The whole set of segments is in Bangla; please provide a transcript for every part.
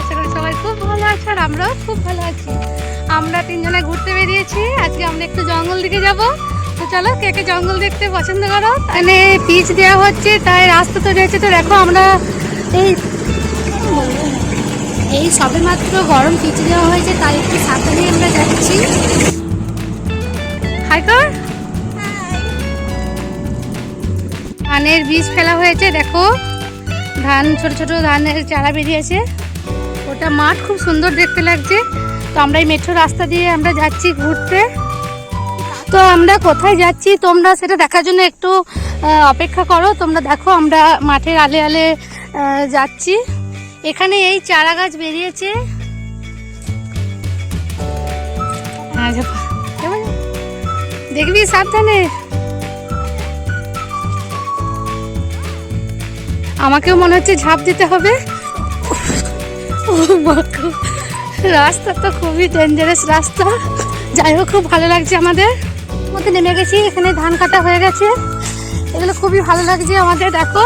আশা করি সবাই খুব ভালো আছে আর আমরাও খুব ভালো আছি। আমরা তিনজনে ঘুরতে বেরিয়েছি, আজকে আমরা একটু জঙ্গল দিকে যাব। তো চলো, কে কে জঙ্গল দেখতে পছন্দ করো? এখানে পিচ দেওয়া হচ্ছে, তাই রাস্তা তৈরি হচ্ছে। তো দেখো, আমরা এই এই সবে মাত্র গরম পিচ দেওয়া হয়েছে, তাই একটু সাবধানে আমরা যাচ্ছি। হাই কর ধানের বীজ ফেলা হয়েছে, দেখো। ধান, ছোট ছোট ধানের চারা বেরিয়েছে। ওটা মাঠ খুব সুন্দর দেখতে লাগছে। তো আমরা এই মেট্রো রাস্তা দিয়ে আমরা যাচ্ছি ঘুরতে। তো আমরা কোথায় যাচ্ছি তোমরা সেটা দেখার জন্য একটু অপেক্ষা করো। তোমরা দেখো আমরা মাঠের আলে আলে যাচ্ছি। এখানে এই চারা গাছ বেরিয়েছে। দেখবি সাবধানে। আমাকেও মনে হচ্ছে ঝাঁপ দিতে হবে। রাস্তা তো খুবই ডেঞ্জারাস রাস্তা। যাই হোক, খুব ভালো লাগছে আমাদের। মধ্যে নেমে গেছি, এখানে ধান কাটা হয়ে গেছে। এগুলো খুবই ভালো লাগছে আমাদের, দেখো।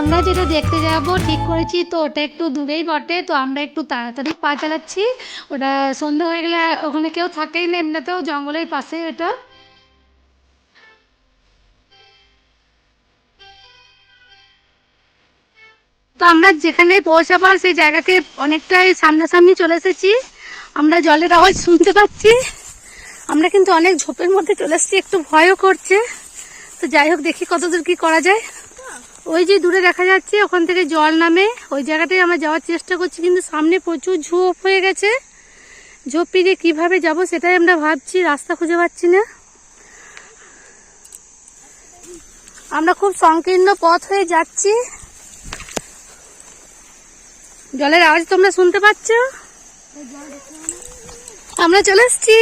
আমরা যেটা দেখতে যাব, ঠিক করেছি তো, ওটা একটু দূরেই বটে, তো আমরা একটু তাড়াতাড়ি পা চালাচ্ছি। ওটা সন্ধ্যা হয়ে গেলে ওখানে কেউ থাকেই না, এমনিতেও জঙ্গলের পাশে এটা। তো আমরা যেখানে পৌঁছাবার সেই জায়গাকে অনেকটাই সামনাসামনি চলে এসেছি। আমরা জলের আওয়াজ শুনতে পাচ্ছি। আমরা কিন্তু অনেক ঝোপের মধ্যে চলে এসেছি, একটু ভয়ও করছে। তো যাই হোক, দেখি কতদূর কি করা যায়। ওই যে দূরে দেখা যাচ্ছে, ওখান থেকে জল নামে। ওই জায়গাটায় আমরা যাওয়ার চেষ্টা করছি, কিন্তু সামনে প্রচুর ঝোপ হয়ে গেছে। ঝোপ পেরিয়ে কীভাবে যাব সেটাই আমরা ভাবছি, রাস্তা খুঁজে পাচ্ছি না। আমরা খুব সংকীর্ণ পথ হয়ে যাচ্ছি। জলের আওয়াজ তোমরা শুনতে পাচ্ছ? আমরা চলে এসছি।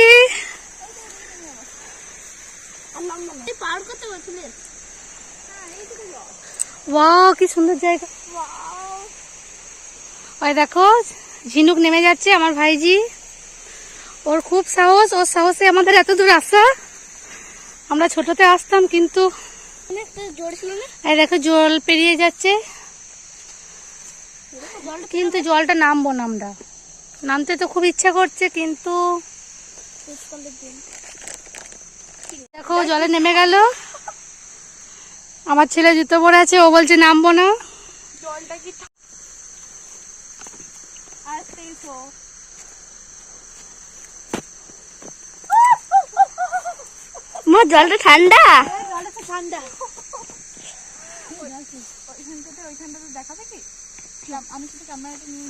পার করতে কি সুন্দর জায়গা। ওই দেখো, ঝিনুক নেমে যাচ্ছে আমার ভাইজি। ওর খুব সাহস, ওর সাহসে আমাদের এত দূর আসা। আমরা ছোটতে আসতাম, কিন্তু দেখো, জল পেরিয়ে যাচ্ছে। কিন্তু জলটা নামবো না আমরা। নামতে তো খুব ইচ্ছা করছে, কিন্তু দেখো, জলে নেমে গেল। আমার ছেলে জুতো পরে আছে ও বলছে নামবো না। জলটা কি মা জলটা ঠান্ডা? ঠান্ডা। ওইখানটাতে ওইখানটাতে দেখাবে কি? আমি শুধু ক্যামেরাটা নিয়ে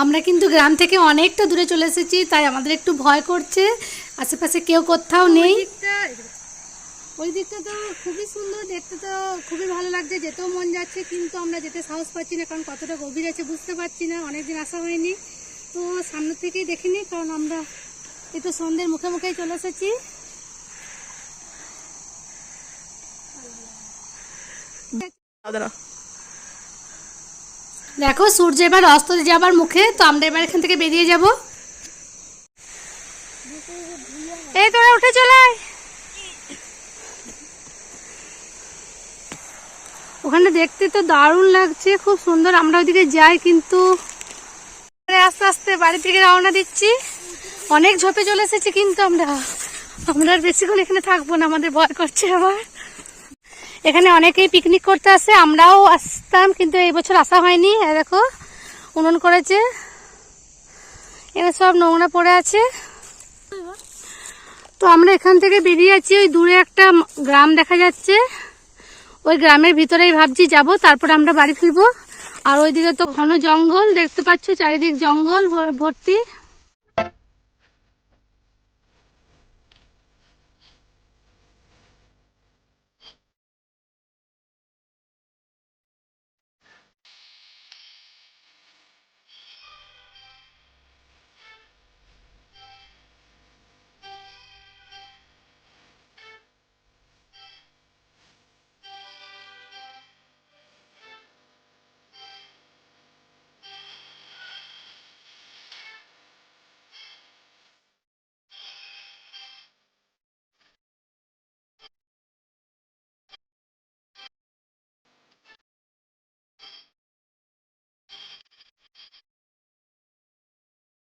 আমরা কিন্তু গ্রাম থেকে অনেকটা দূরে চলে এসেছি তাই আমাদের একটু ভয় করছে। আশেপাশে কেউ কোথাও নেই। ওই দিকটা তো খুবই সুন্দর, দেখতে তো খুবই ভালো লাগছে, যেতেও মন যাচ্ছে, কিন্তু আমরা যেতে সাহস পাচ্ছি না, কারণ কতটা গভীর আছে বুঝতে পারছি না, অনেকদিন আসা হয়নি। তো সামনে থেকেই দেখিনি কারণ আমরা এই তো সন্ধ্যের মুখে মুখেই চলে এসেছি। দেখো, সূর্য এবার অস্ত যাবার মুখে, তো আমরা এবার এখান থেকে বেরিয়ে যাব। এই তোরা উঠে চলে। ওখানে দেখতে তো দারুণ লাগছে, খুব সুন্দর। আমরা ওইদিকে যাই কিন্তু আস্তে আস্তে বাড়ি থেকে রওনা দিচ্ছি। অনেক ঝোপে চলে এসেছি কিন্তু আমরা। আমরা আর বেশিক্ষণ এখানে থাকব না, আমাদের ভয় করছে আবার। এখানে অনেকেই পিকনিক করতে আসে, আমরাও আসতাম কিন্তু এই বছর আসা হয়নি। দেখো, উনুন করেছে। এখানে সব নোংরা পড়ে আছে। তো আমরা এখান থেকে বেরিয়ে আছি, ওই দূরে একটা গ্রাম দেখা যাচ্ছে। ওই গ্রামের ভিতরেই ভাবছি যাব, তারপর আমরা বাড়ি ফিরবো। আর ওইদিকে তো ঘন জঙ্গল, দেখতে পাচ্ছ চারিদিক জঙ্গল, ভর্তি।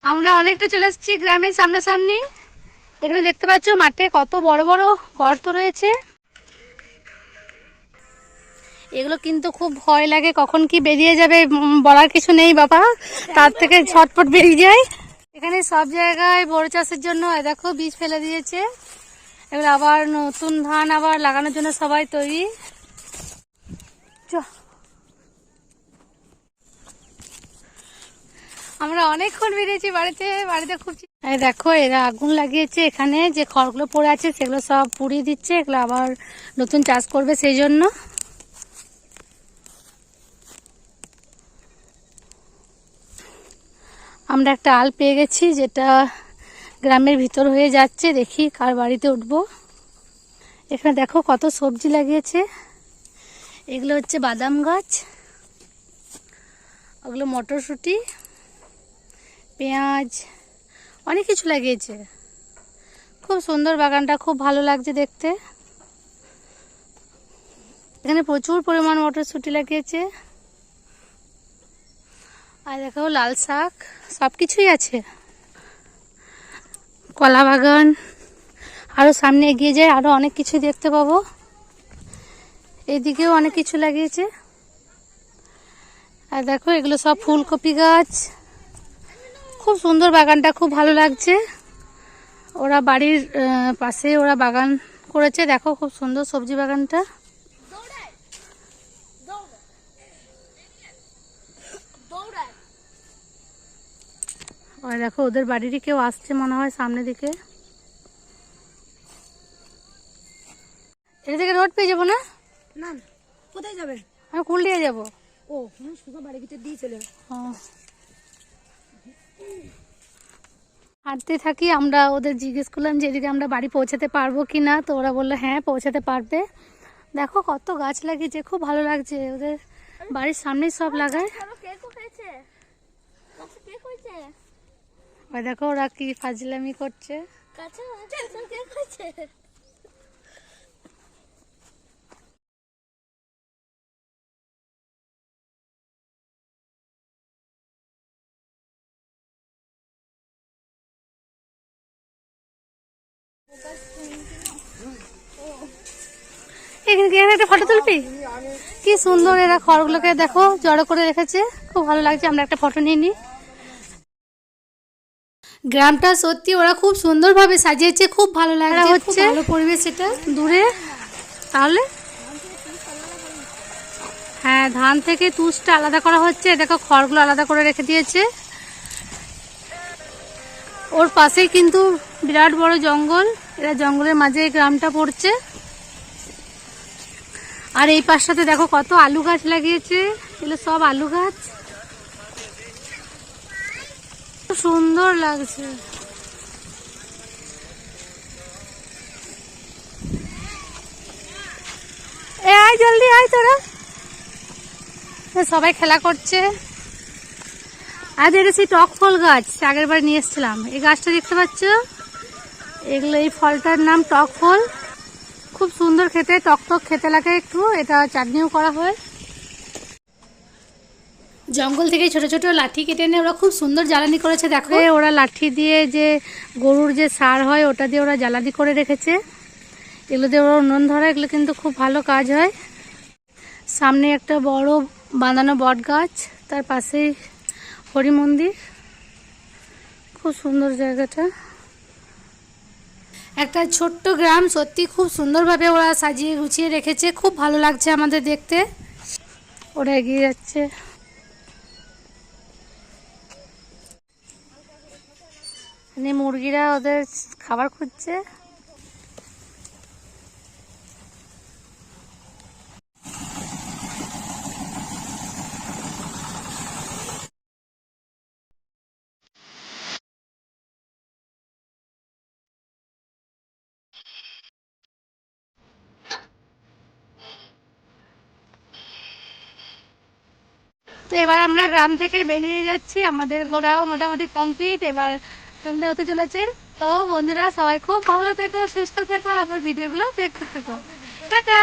আমরা অনেকটা চলে এসেছি গ্রামের সামনাসামনি। এখানে দেখতে পাচ্ছ মাঠে কত বড় বড় গর্ত রয়েছে। এগুলো কিন্তু খুব ভয় লাগে, কখন কি বেরিয়ে যাবে বলার কিছু নেই বাবা। তার থেকে ছটফট বেরিয়ে যায় এখানে সব জায়গায় বড় চাষের জন্য দেখো, বীজ ফেলে দিয়েছে। এগুলো আবার নতুন ধান আবার লাগানোর জন্য সবাই তৈরি। চ আমরা অনেকক্ষণ বেরিয়েছি বাড়িতে বাড়িতে খুব দেখো, এরা আগুন লাগিয়েছে এখানে, যে খড়গুলো পড়ে আছে সেগুলো সব পুড়িয়ে দিচ্ছে, এগুলো আবার নতুন চাষ করবে সেই জন্য। আমরা একটা আল পেয়ে গেছি, যেটা গ্রামের ভিতর হয়ে যাচ্ছে, দেখি কার বাড়িতে উঠবো। এখানে দেখো কত সবজি লাগিয়েছে। এগুলো হচ্ছে বাদাম গাছ, ওগুলো মটরশুঁটি। পেঁয়াজ, অনেক কিছু লাগিয়েছে। খুব সুন্দর বাগানটা, খুব ভালো লাগছে দেখতে। এখানে প্রচুর পরিমাণ মটরশুঁটি লাগিয়েছে। আর দেখো লাল শাক, সব কিছুই আছে। কলা বাগান আরও সামনে এগিয়ে যায় আরও অনেক কিছু দেখতে পাবো। এদিকেও অনেক কিছু লাগিয়েছে। আর দেখো এগুলো সব ফুলকপি গাছ। খুব সুন্দর বাগানটা খুব ভালো লাগছে। ওরা বাড়ির পাশে ওরা বাগান করেছে। দেখো খুব সুন্দর সবজি বাগানটা। আর দেখো ওদের বাড়িরই কেউ আসছে মনে হয় সামনে দিকে। এটা থেকে রোড পেয়ে যাব না? না কোথায় যাবে? আমি কুলডিয়া যাব। ও সুগা বাড়ির ভিতর দিয়ে চলে হ্যাঁ। হাঁটতে থাকি আমরা ওদের জিজ্ঞেস করলাম যে এদিকে আমরা বাড়ি পৌঁছাতে পারব কি না তো ওরা বলল হ্যাঁ পৌঁছাতে পারবে। দেখো কত গাছ লাগিয়েছে খুব ভালো লাগছে। ওদের বাড়ির সামনেই সব লাগায়। ওই দেখো ওরা কি ফাজলামি করছে? এখানে একটা ফটো তুলবি? কি সুন্দর এরা খড়গুলোকে দেখো জড়ো করে রেখেছে। খুব ভালো লাগছে আমরা একটা ফটো নিয়ে নিই গ্রামটা সত্যি ওরা খুব সুন্দরভাবে সাজিয়েছে খুব ভালো লাগছে হচ্ছে ভালো পরিবেশ এটা। দূরে তাহলে? হ্যাঁ ধান থেকে তুষটা আলাদা করা হচ্ছে দেখো খড়গুলো আলাদা করে রেখে দিয়েছে। ওর পাশেই কিন্তু বিরাট বড় জঙ্গল। এরা জঙ্গলের মাঝে গ্রামটা পড়ছে। আর এই পাশটাতে দেখো কত আলু গাছ লাগিয়েছে। এগুলো সব আলু গাছ। সুন্দর লাগছে। আয় জলদি আয় তোরা। সবাই খেলা করছে। এটা সেই টক ফল গাছ আগের বার নিয়ে এসেছিলাম। এই গাছটা দেখতে পাচ্ছ? এগুলো এই ফলটার নাম টক ফল। খুব সুন্দর খেতে, টক টক খেতে লাগে একটু, এটা চাটনিও করা হয়। জঙ্গল থেকে ছোট ছোট লাঠি কেটে এনে ওরা খুব সুন্দর জ্বালানি করেছে, দেখো। ওরা লাঠি দিয়ে যে গরুর যে সার হয়, ওটা দিয়ে ওরা জ্বালানি করে রেখেছে। এগুলো দিয়ে ওরা উনুন ধরা, এগুলো কিন্তু খুব ভালো কাজ হয়। সামনে একটা বড় বাঁধানো বট গাছ, তার পাশেই হরি মন্দির। খুব সুন্দর জায়গাটা। একটা ছোট্ট গ্রাম, সত্যি খুব সুন্দরভাবে ওরা সাজিয়ে গুছিয়ে রেখেছে। খুব ভালো লাগছে আমাদের দেখতে। ওরা এগিয়ে যাচ্ছে। এখানে মুরগিরা ওদের খাবার খুঁজছে। তো এবার আমরা গ্রাম থেকে বেরিয়ে যাচ্ছি। আমাদের ঘোরাও মোটামুটি কমপ্লিট এবার সন্ধ্যে হতে চলেছে। তো বন্ধুরা, সবাই খুব ভালো থেকো, সুস্থ থেকো, আমার ভিডিওগুলো দেখতে থেকো। টাটা!